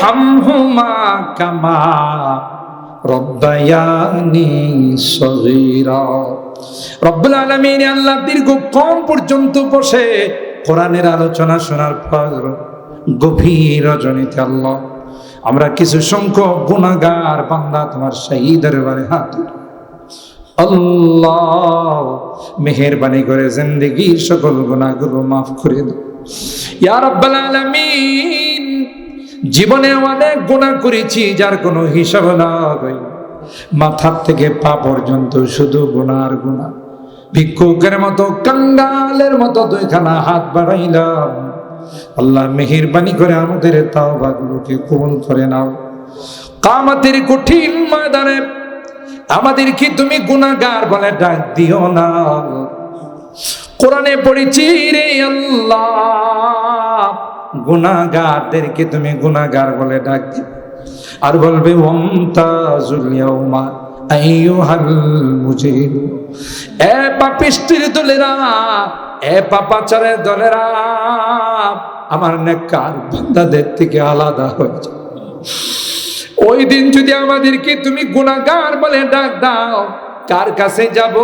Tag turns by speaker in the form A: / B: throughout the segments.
A: হামহুমা কামা রব্বায়ানি সগীরা। রব্বুল আলামিন আল্লাহ পর্যন্ত বসে কোরআনের আলোচনা শোনার পর গভীর আল্লাহ, আমরা কিছু সংখ্যক গুণাগার বান্দা তোমার শহীদের বারে হাত আল্লাহ মেহেরবানি করে জিন্দগির সকল গুণাগুলো মাফ করে দাও। ইয়া রব্বাল আলামিন। জীবনে অনেক গুণা করেছি, যার কোনো হিসাব নাই মাথার থেকে পা পর্যন্ত শুধু গুণার গুণা ভিক্ষুকের মতো কাঙ্গালের মতো দুইখানা হাত বাড়াইলাম। আল্লাহ মেহেরবানি করে আমাদের তাওবাগুলোকে কবুল করে নাও। কামাতের কঠিন ময়দানে আমাদের কি তুমি গুণাগার বলে ডাক দিও না। কোরআনে পড়েছি রে আল্লাহ। গুনাগারদেরকে তুমি গুনাগার বলে ডাক দিও আর বলবে এ পাপিষ্টির দলেরা, এ পাপাচারের দলেরা, আমার নেককার বান্দাদের থেকে আলাদা হয়ে যায় ওই দিন যদি আমাদেরকে তুমি গুণাগার বলে ডাক দাও, কার কাছে যাব?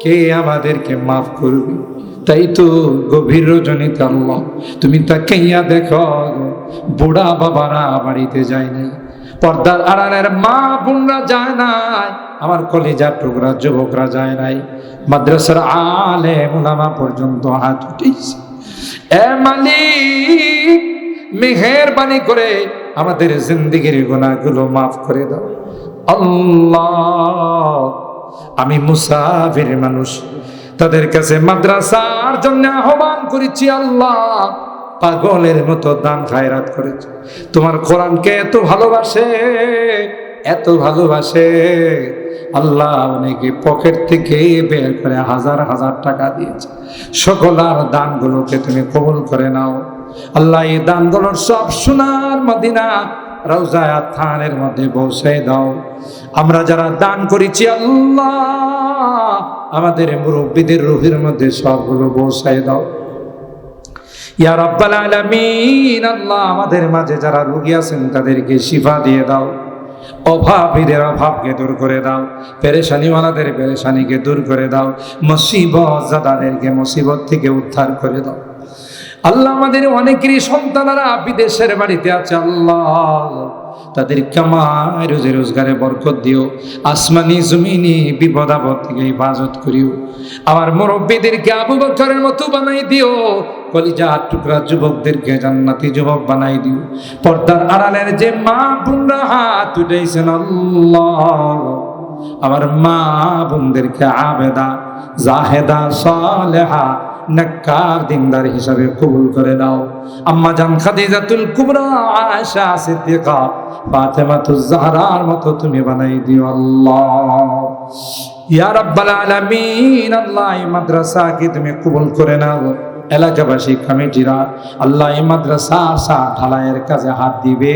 A: কে আমাদেরকে মাফ করবে? তাই তো গভীর রজনীতে আল্লাহ তুমি তাকাইয়া দেখো, বুড়া বাবারা বাড়িতে যায় নাই পর্দার আড়ালের মা বোনরা যায় নাই, আমার কলিজার টুকরা যুবকরা যায় নাই। মাদ্রাসার আলে মুলামা পর্যন্ত হাত উঠেছে। এ মালিক, মেহেরবানি করে আমাদের জিন্দিগির গুণাগুলো মাফ করে দাও। আল্লাহ, আমি মুসাফির মানুষ। তাদের কাছে মাদ্রাসার জন্য আহ্বান করেছি, আল্লাহ পাগলের মতো দান খায়রাত করেছে। তোমার কোরআনকে এত ভালোবাসে এত ভালোবাসে, আল্লাহ অনেকে পকেট থেকে বের করে হাজার হাজার টাকা দিয়েছে। সকল সকলার দানগুলোকে তুমি কবল করে নাও। আল্লাহ এই দানগুলোর সব সোনার মদিনা রওজায়া থানের মধ্যে পৌঁছে দাও। আমরা যারা দান করেছি, আল্লাহ, আমাদের মুরব্বীদের রুহের মধ্যে সবগুলো পৌঁছায় দাও। ইয়া রাব্বাল আলামিন, আল্লাহ, আমাদের মাঝে যারা রোগী আছেন, তাদেরকে শিফা দিয়ে দাও। অভাবীদের অভাবকে দূর করে দাও। পেরেশানিওয়ালাদের পেরেশানিকে দূর করে দাও। মুসিবত জাদাদেরকে মুসিবত থেকে উদ্ধার করে দাও। আল্লাহ আমাদের অনেকেরই সন্তানরা বিদেশের বাড়িতে আছে, আল্লাহ। তাদের কামাই রোজে রোজগারে বরকত দিও, আসমানি, জমিনি বিপদ আপদ থেকে হেফাজত করিও। আমার মুরব্বীদেরকে আবু বকরের মতো বানাই দিও কলিজা টুকরা যুবকদেরকে জান্নাতি যুবক বানাই দিও। পর্দার আড়ালের যে মা বোনরা হাত উঠেছেন আল্লাহ। আমার মা বোনদেরকে আবেদা, জাহেদা, সালেহা নাক্কার দিনদার হিসাবে কবুল করে দাও আম্মা জান খাদিজাতুল কুবরা, আয়েশা, সিদ্দিকা, ফাতেমাতুজ জাহরার মতো তুমি বানাই দিও আল্লাহ। ইয়া রাব্বাল আলামিন, আল্লাহ মাদ্রাসাকে তুমি কবুল করে নাও। এলাকাবাসী, কমিটিরা, আল্লাহ এই মাদ্রাসা সা ঢালাইয়ের কাজে হাত দিবে।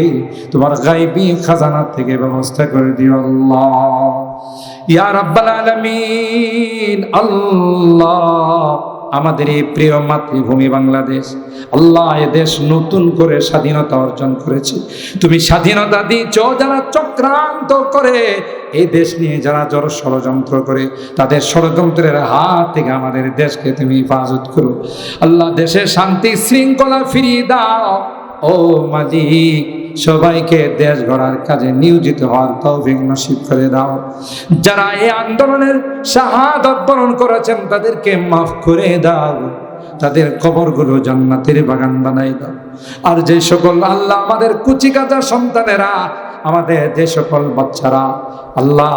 A: তোমার গাইবি খাজানা থেকে ব্যবস্থা করে দিও আল্লাহ। ইয়া রাব্বাল আলামিন, আল্লাহ আমাদের এই প্রিয় মাতৃভূমি বাংলাদেশ, আল্লাহ এ দেশ নতুন করে স্বাধীনতা অর্জন করেছে। তুমি স্বাধীনতা দিচ্ছ যারা চক্রান্ত করে, এই দেশ নিয়ে যারা জড় ষড়যন্ত্র করে, তাদের ষড়যন্ত্রের হাত থেকে আমাদের দেশকে তুমি হেফাজত করো। আল্লাহ দেশের শান্তি শৃঙ্খলা ফিরিয়ে দাও। ও মালিক সবাইকে দেশ গড়ার কাজে নিয়োজিত হওয়ার তৌফিক নসিব করে দাও। যারা এই আন্দোলনের শাহাদত বরণ করেছেন, তাদেরকে মাফ করে দাও। তাদের কবরগুলো জান্নাতের বাগান বানাই দাও। আর যে সকল আল্লাহ আমাদের কুচি কাজা সন্তানেরা, আমাদের যে সকল বাচ্চারা আল্লাহ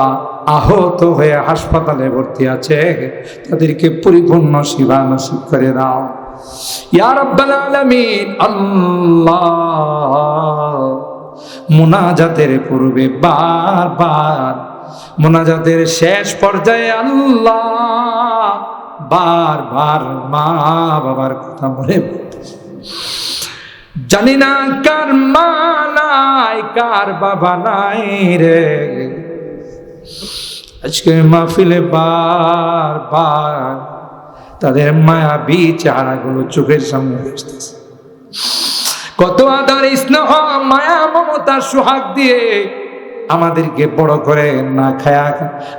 A: আহত হয়ে হাসপাতালে ভর্তি আছে, তাদেরকে পরিপূর্ণ শিবা নসিব করে দাও। ইয়া রাব্বাল আলামিন, আল্লাহ মোনাজাতের পূর্বে বারবার, মোনাজাতের শেষ পর্যায়ে আল্লাহ বারবার মা বাবার কথা পড়তেছে। জানি না কার মা নাই, কার বাবা নাই রে আজকে মাহফিলে বার বার তাদের মায়াবী চেহারাগুলো চোখের সামনে আসতেছে কত আদর স্নেহ, মায়া মমতার সোহাগ দিয়ে আমাদেরকে বড় করে না খায়া,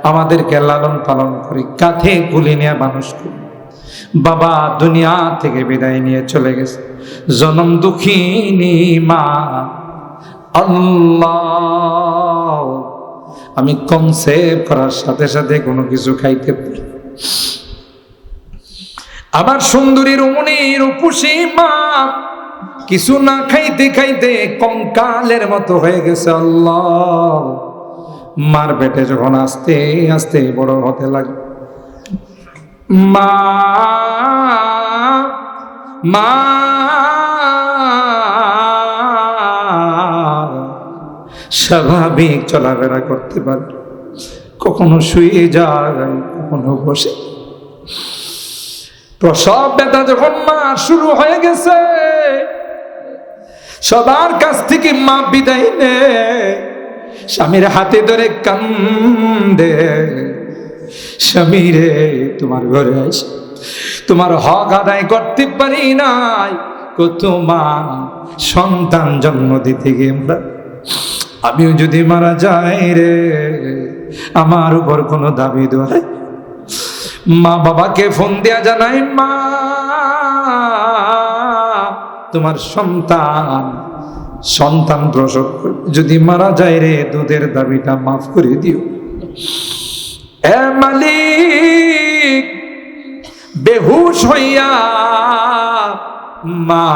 A: আমাদেরকে লালন পালন করে কাঁধে গুলি নিয়ে মানুষ বাবা দুনিয়া থেকে বিদায় নিয়ে চলে গেছে। জনম দুঃখিনী মা। আল্লাহ, আমি সেভ করার সাথে সাথে কোনো কিছু খাইতে পারি। আবার সুন্দরী রমণী রূপসী মা কিছু না খাইতে খাইতে কঙ্কালের মতো হয়ে গেছে আল্লাহ। মার পেটে যখন আস্তে আস্তে বড় হতে লাগে। মা মা, স্বাভাবিক চলাফেরা করতে পারে। কখনো শুয়ে যায়, কখনো বসে। প্রসব ব্যথা যখন মা শুরু হয়ে গেছে সবার কাছ থেকে মা বিদায় নে। স্বামীর হাতে ধরে কান্দে। স্বামী রে, তোমার ঘরে আস তোমার হক আদায় করতে পারি নাই। মা সন্তান জন্ম দিতে গিয়ে আমরা, আমিও যদি মারা যাই রে, আমার উপর কোনো দাবি দোয়াই মা বাবাকে ফোন দেয়া জানাই, মা। তোমার সন্তান। সন্তান প্রসব যদি মারা যায় রে, দুধের দাবিটা মাফ করে দিও। মালিক, বেহুশ হইয়া মা,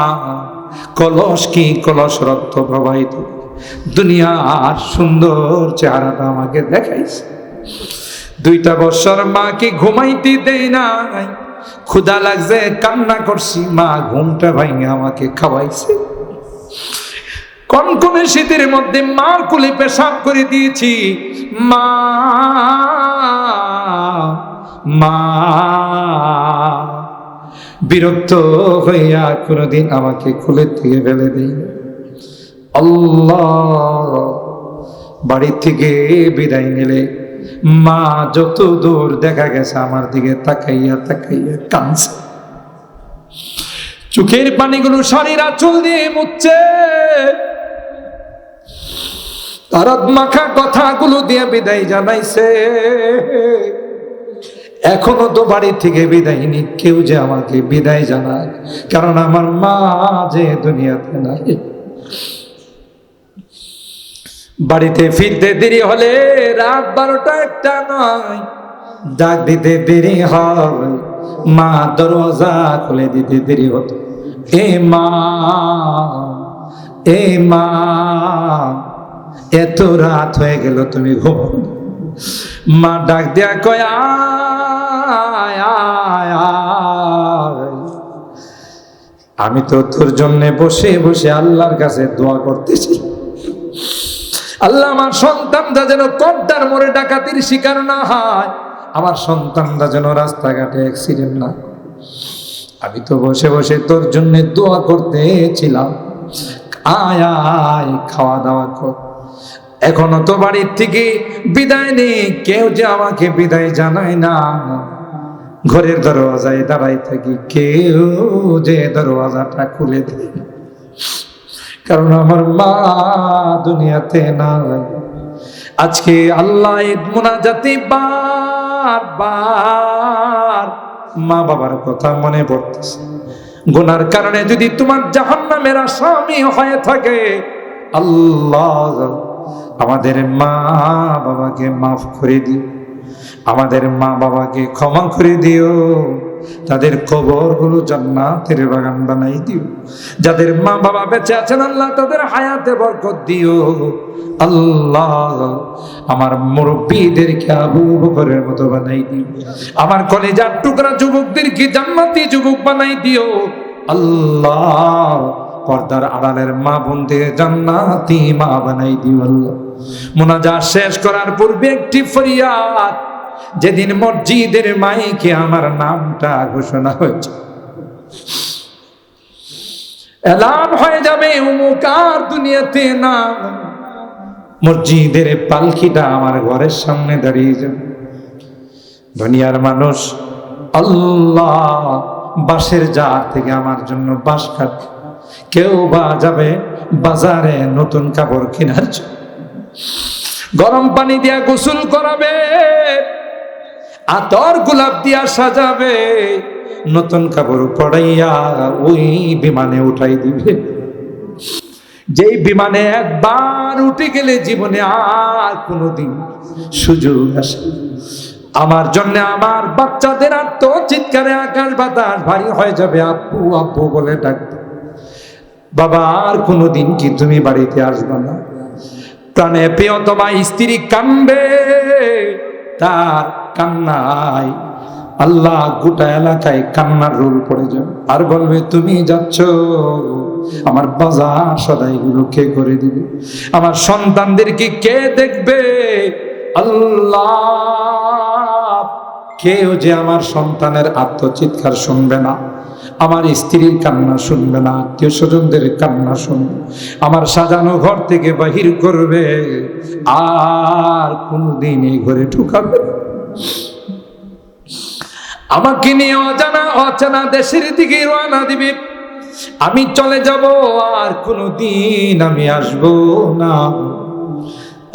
A: কলস কি কলস রক্ত প্রবাহিত? দুনিয়ার সুন্দর চেহারাটা আমাকে দেখাইছে। দুইটা বছর মাকে ঘুমাইতে দেই নাই? ক্ষুধা লাগছে, কান্না করছি, মা ঘুমটা ভাঙে আমাকে খাওয়াইছে। কনকনে শীতের মধ্যে মার কুলে পেশাব করে দিয়েছি, মা মা। বিরক্ত হইয়া কোনোদিন আমাকে খুলে থেকে ফেলে দিই আল্লাহ, বাড়ি থেকে বিদায় নিলে মা যত দূর দেখা গেছে আমার দিকে তাকাইয়া তাকাইয়া কাঁদছে। চোখের পানিগুলো শাড়ির আঁচল দিয়ে মুচ্ছে মাখা কথাগুলো দিয়ে বিদায় জানাইছে। এখনও তো থেকে বিদায় নি কেউ যে আমাকে বিদায় জানায় কারণ আমার মা যে দুনিয়াতে নাই। বাড়িতে ফিরতে দেরি হলে রাত বারোটা একটা নয়। ডাক দিতে দেরি হয়। মা দরওয়াজা খুলে দিতে দেরি হতো এ মা এ মা, এত রাত হয়ে গেল তুমি ঘুম। মা ডাক দেয়া কয়। আমি তো তোর জন্য বসে বসে আল্লাহর কাছে দোয়া করতেছি। আল্লাহ আমার সন্তানটা যেন কদ্দার মোড়ে ডাকাতির শিকার না হয়। আমার সন্তানটা যেন রাস্তাঘাটে অ্যাক্সিডেন্ট না আমি তো বসে বসে তোর জন্য দোয়া করতেছিলাম। আয় আয়, খাওয়া দাওয়া কর। এখনও তো বাড়ির থেকে বিদায় নেই। কেউ যে আমাকে বিদায় জানায় না। ঘরের দরওয়াজায় দাঁড়াই থাকি। কেউ যে দরওয়াজাটা খুলে দেয়। কারণ আমার মা দুনিয়াতে নাই। আজকে আল্লাহ মোনাজাতি বার বার মা বাবার কথা মনে পড়তেছে। গুনার কারণে যদি তোমার জাহান্নামের আসামি হয়ে থাকে, আল্লাহ আমাদের মা বাবাকে মাফ করে দিও। আমাদের মা বাবাকে ক্ষমা করে দিও। তাদের কবরগুলো জান্নাতের বাগান বানাই দিও। যাদের মা বাবা বেঁচে আছেন আল্লাহ, তাদের হায়াতে বরকত দিও। আল্লাহ আমার মুরব্বীদেরকে আবু বকরের মতো বানাই দিও। আমার কলেজার টুকরা যুবকদেরকে জান্নাতি যুবক বানাই দিও। আল্লাহ পর্দার আড়ালের মা বোনদের জান্নাতি মা বানাই দিও আল্লাহ। মোনাজাত শেষ করার পূর্বে একটি ফরিয়াদ যেদিন মসজিদের মাইকে আমার নামটা ঘোষণা হয়েছে। এলান হয়ে যাবে উমুক আর দুনিয়াতে না মসজিদের পালকিটা আমার ঘরের সামনে দাঁড়িয়ে যাবে। দুনিয়ার মানুষ আল্লাহ বাঁশের জার থেকে আমার জন্য বাঁশ কাট কেউ বা যাবে বাজারে নতুন কাপড় কেনার জন্য। গরম পানি দিয়া গোসল করাবে। আতর গোলাপ দিয়া সাজাবে, নতুন কাপড় পড়াইয়া ওই বিমানে উঠাই দিবে। যেই বিমানে একবার উঠে গেলে জীবনে আর কোনোদিন সুযোগ আসে আমার জন্য আমার বাচ্চাদের আর তো চিৎকারে আকাশ বাতাস ভারী হয়ে যাবে, আব্বু আব্বু বলে ডাকবে। বাবা, আর কোনোদিন কি তুমি বাড়িতে আসবে না? প্রাণে প্রিয়তমা স্ত্রী কান্দে তার কান্নায় আল্লাহ গোটা এলাকায় কান্নার রোল পড়ে যাবে আর বলবে, তুমি যাচ্ছ, আমার বাজার সদাইগুলো কে করে দিবে? আমার সন্তানদেরকে কে দেখবে? আল্লাহ, কেউ যে আমার সন্তানের আত্মচিৎকার শুনবে না। আমার স্ত্রীর কান্না শুনবে না, আত্মীয় স্বজনদের কান্না শুনবে আমার সাজানো ঘর থেকে বাহির করবে, আর কোনদিন এই ঘরে ঢুকাবে আমাকে নিয়ে অজানা অচেনা দেশের দিকে রওনা দিবে। আমি চলে যাব, আর কোনদিন আমি আসব না।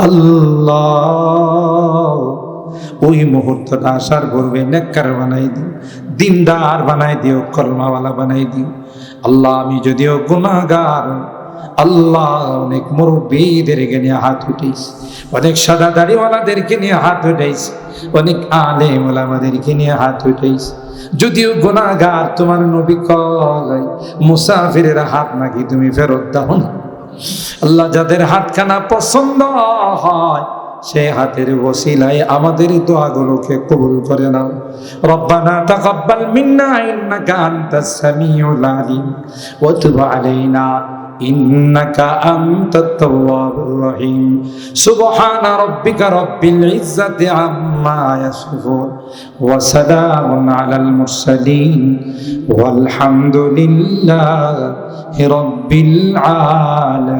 A: আল্লাহ, ওই মুহূর্তটা আসার পূর্বে নেককার বানাই দিও দিনদার বানাই দিও, কলমাওয়ালা বানাই দিও। আল্লাহ, আমি যদিও গুণাগার আল্লাহ অনেক মুরব্বীদেরকে নিয়ে হাত উঠেছি অনেক সাদা দাড়িওয়ালাদেরকে নিয়ে হাত উঠেছি অনেক আলেম ওলামাদেরকে নিয়ে হাত উঠেছি যদিও গুণাগার তোমার নবী কয়, মুসাফিরের হাত নাকি তুমি ফেরত দাও না। আল্লাহ যাদের হাতখানা পছন্দ হয় সে হাতের ওসিলায় আমাদের দোয়াগুলোকে কবুল করে নাও। রব্বানা তাকাব্বাল মিন্না, ইন্নাকা আনতাস সামিউল আলিম। ওয়া তুব আলাইনা, ইন্নাকা আনতাত তাওয়াবুর রহিম। সুবহানা রাব্বিকা রব্বিল ইজ্জাতি আম্মা ইয়াসিফুন। ওয়া সালামুন আলাল মুরসালিন। ওয়াল হামদুলিল্লাহি রাব্বিল আলামিন।